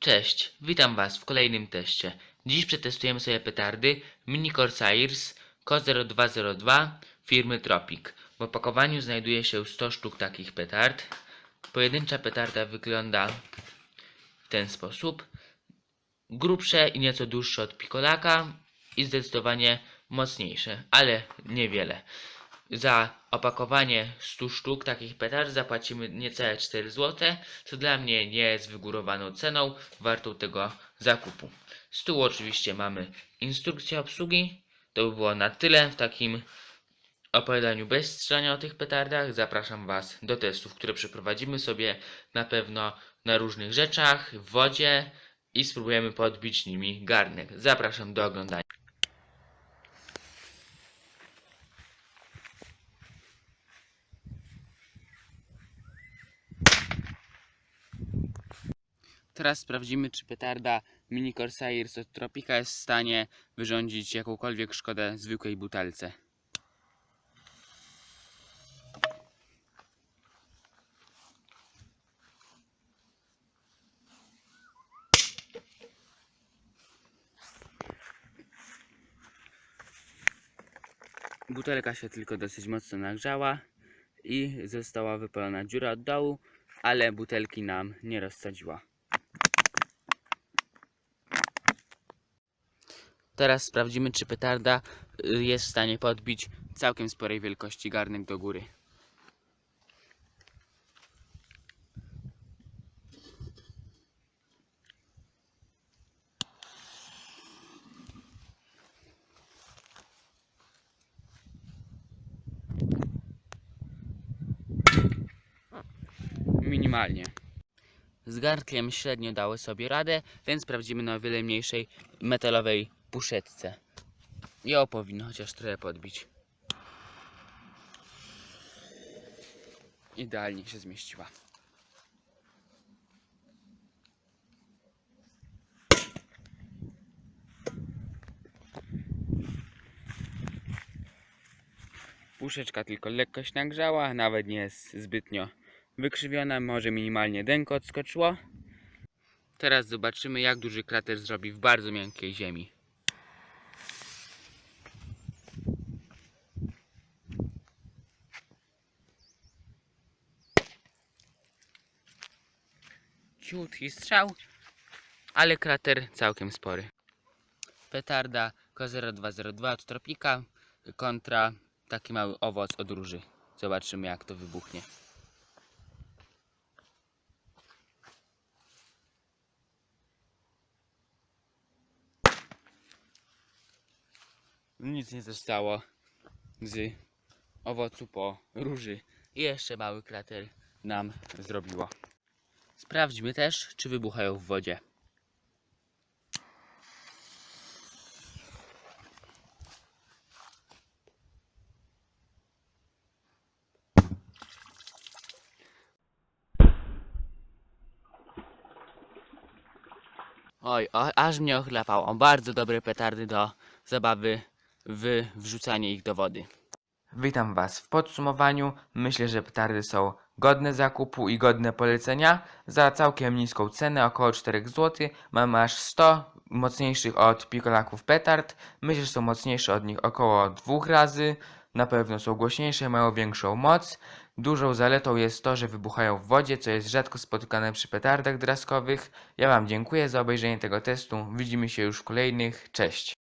Cześć, witam Was w kolejnym teście. Dziś przetestujemy sobie petardy Mini Corsairs Co0202 firmy Tropic. W opakowaniu znajduje się 100 sztuk takich petard. Pojedyncza petarda wygląda w ten sposób. Grubsze i nieco dłuższe od Pikolaka i zdecydowanie mocniejsze, ale niewiele. Za opakowanie 100 sztuk takich petard zapłacimy niecałe 4 zł, co dla mnie nie jest wygórowaną ceną wartą tego zakupu. Z tyłu oczywiście mamy instrukcję obsługi. To by było na tyle w takim opowiadaniu bez strzelania o tych petardach. Zapraszam Was do testów, które przeprowadzimy sobie na pewno na różnych rzeczach, w wodzie i spróbujemy podbić nimi garnek. Zapraszam do oglądania. Teraz sprawdzimy, czy petarda Mini Corsairs od Tropica jest w stanie wyrządzić jakąkolwiek szkodę zwykłej butelce. Butelka się tylko dosyć mocno nagrzała i została wypalona dziura od dołu, ale butelki nam nie rozsadziła. Teraz sprawdzimy, czy petarda y, jest w stanie podbić całkiem sporej wielkości garnek do góry. Minimalnie. Z garnkiem średnio dały sobie radę, więc sprawdzimy na o wiele mniejszej metalowej puszetce. Ją powinno chociaż trochę podbić. Idealnie się zmieściła. Puszeczka tylko lekko się nagrzała, nawet nie jest zbytnio wykrzywiona, może minimalnie denko odskoczyło. Teraz zobaczymy jak duży krater zrobi w bardzo miękkiej ziemi. Ciutki strzał, ale krater całkiem spory. Petarda Ko0202 od Tropika kontra taki mały owoc od róży. Zobaczymy jak to wybuchnie. Nic nie zostało z owocu po róży. I jeszcze mały krater nam zrobiło. Sprawdźmy też, czy wybuchają w wodzie. Oj, o, aż mnie ochlapał. O, bardzo dobre petardy do zabawy w wrzucanie ich do wody. Witam Was. W podsumowaniu myślę, że petardy są godne zakupu i godne polecenia. Za całkiem niską cenę, około 4 zł, mamy aż 100 mocniejszych od pikolaków petard. Myślę, że są mocniejsze od nich około dwóch razy. Na pewno są głośniejsze, mają większą moc. Dużą zaletą jest to, że wybuchają w wodzie, co jest rzadko spotykane przy petardach draskowych. Ja Wam dziękuję za obejrzenie tego testu. Widzimy się już w kolejnych. Cześć!